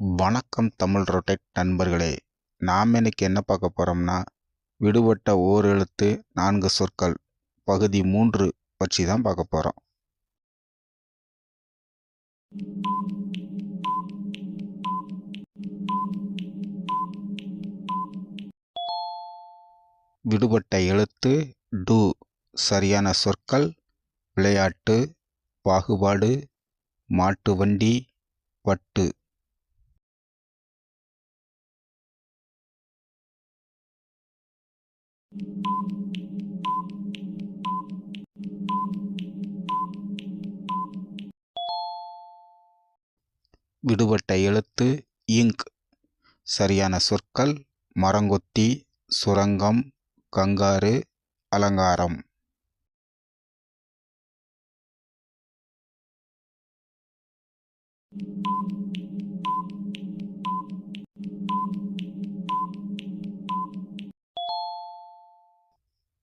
வணக்கம் தமிழ் ரொட்டேட் நண்பர்களே. நாம் இன்னைக்கு என்ன பார்க்க போகிறோம்னா விடுபட்ட ஓர் எழுத்து நான்கு சொற்கள் பகுதி மூன்று பற்றி தான் பார்க்க போகிறோம் விடுபட்ட எழுத்து டு சரியான சொற்கள் விளையாட்டு பாகுபாடு மாட்டு வண்டி வட்டு விடுபட்ட எழுத்து இங்க். சரியான சொற்கள் மரங்கொத்தி சுரங்கம் கங்காரு அலங்காரம்.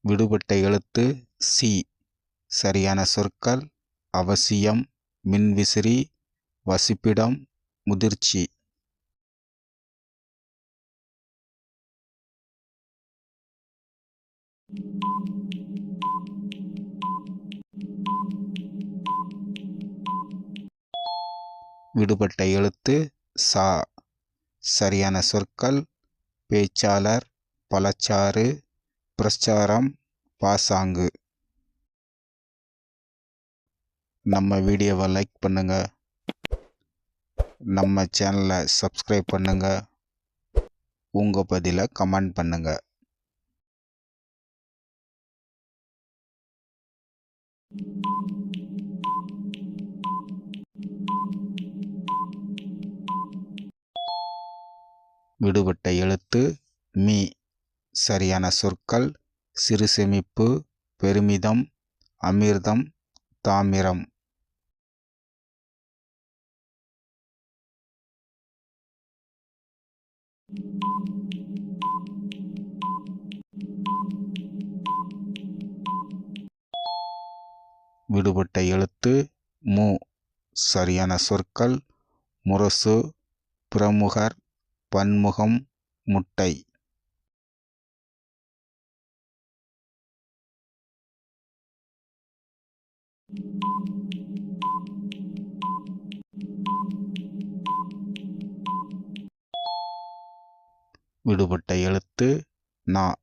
விடுபட்ட எழுத்து சி. சரியான சொற்கள். அவசியம். மின்விசிறி வசிப்பிடம். முதிர்ச்சி. விடுபட்ட எழுத்து சா. சரியான சொற்கள். பேச்சாளர். பழச்சாறு. பிரச்சாரம் பாசாங்கு. நம்ம வீடியோவை லைக் பண்ணுங்கள் நம்ம சேனலை சப்ஸ்கிரைப் பண்ணுங்கள் உங்கள் பதிலை கமெண்ட் பண்ணுங்கள் விடுபட்ட எழுத்து மீ. சரியான சொற்கள் சிறுசேமிப்பு பெருமிதம் அமிர்தம் தாமிரம். விடுபட்ட எழுத்து மு. சரியான சொற்கள் முரசு பிரமுகர் பன்முகம் முட்டை. விடுபட்ட எழுத்து நா.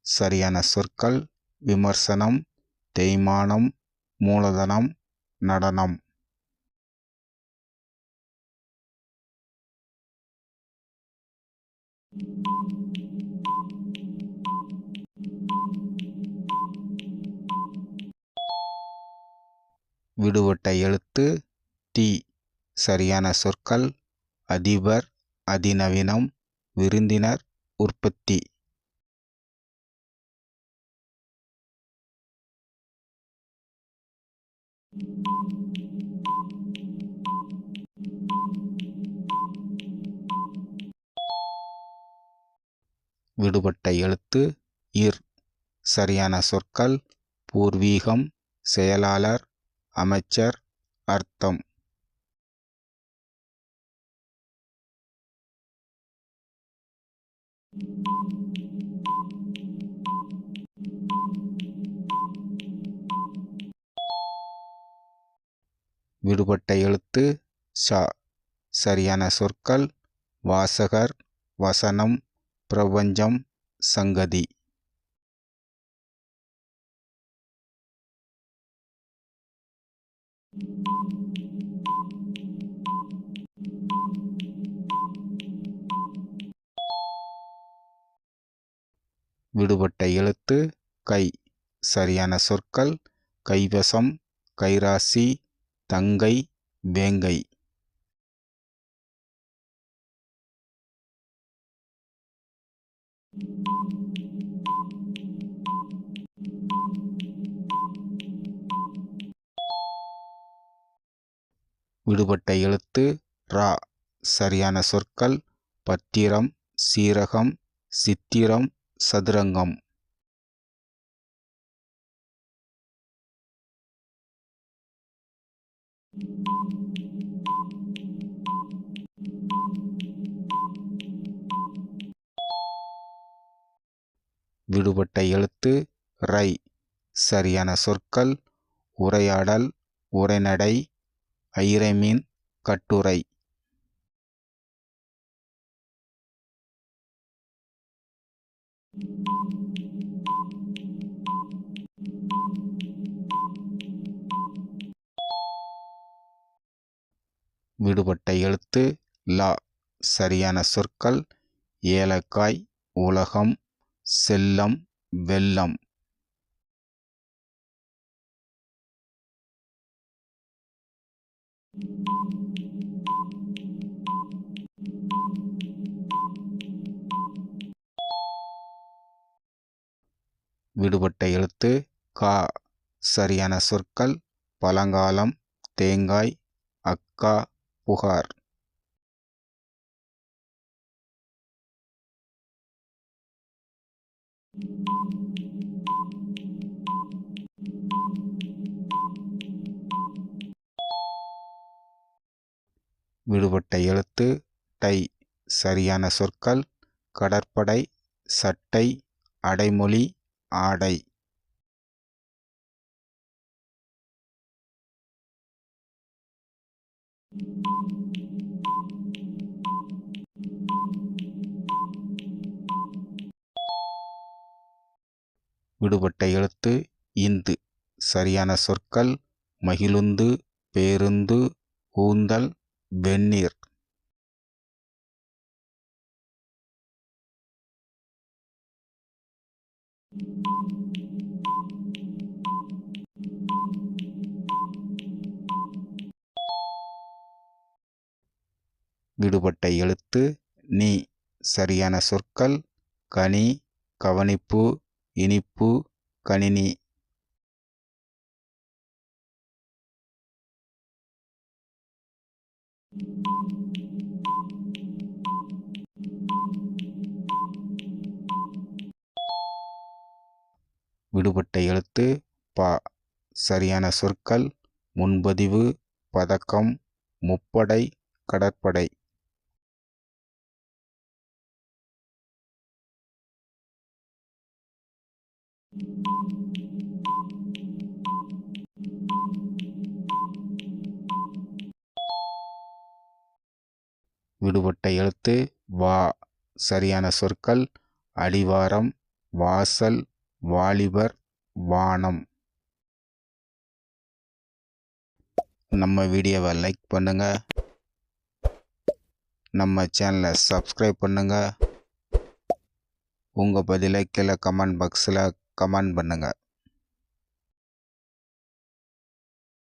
சரியான சொற்கள் விமர்சனம் தேய்மானம் மூலதனம் நடனம். விடுபட்ட எழுத்து டி. சரியான சொற்கள் அதிபர் அதிநவீனம் விருந்தினர் உற்பத்தி. விடுபட்ட எழுத்து இர். சரியான சொற்கள் பூர்வீகம் செயலாளர் அமைச்சர் அர்த்தம். விடுபட்ட எழுத்து ச. சரியான சொற்கள் வாசகர் வசனம் பிரபஞ்சம் சங்கதி. விடுபட்ட எழுத்து கை சரியான சொற்கள் கைவசம் கைராசி தங்கை வேங்கை. விடுபட்ட எழுத்து ரா சரியான சொற்கள் பத்திரம் சீரகம் சித்திரம் சதுரங்கம். விடுபட்ட எழுத்து ரை. சரியான சொற்கள் உரையாடல் உரைநடை ஐரமீன் கட்டுரை. விடுபட்ட எழுத்து லா சரியான சொற்கள் ஏலக்காய் உலகம் செல்லம் வெள்ளம். விடுபட்ட எழுத்து கா சரியான சொற்கள் பழங்காலம் தேங்காய் அக்கா புகார். விடுபட்ட எழுத்து டை சரியான சொற்கள் கடற்படை சட்டை அடைமொழி ஆடை. விடுபட்ட எழுத்து இந்து. சரியான சொற்கள் மகிழுந்து பேருந்து ஊந்தல் வெந்நீர். விடுபட்ட எழுத்து நீ சரியான சொற்கள் கனி கவனிப்பு இனிப்பு கணினி. விடுபட்ட எழுத்து பா சரியான சொற்கள் முன்பதிவு பதக்கம் முப்படை கடற்படை. விடுபட்ட எழுத்து வா சரியான சொற்கள் அடிவாரம் வாசல் வாலிபர் வானம். நம்ம வீடியோவை லைக் பண்ணுங்கள் நம்ம சேனலை சப்ஸ்கிரைப் பண்ணுங்கள் உங்கள் பதிலை கீழே கமெண்ட் பாக்ஸில் கமெண்ட் பண்ணுங்கள்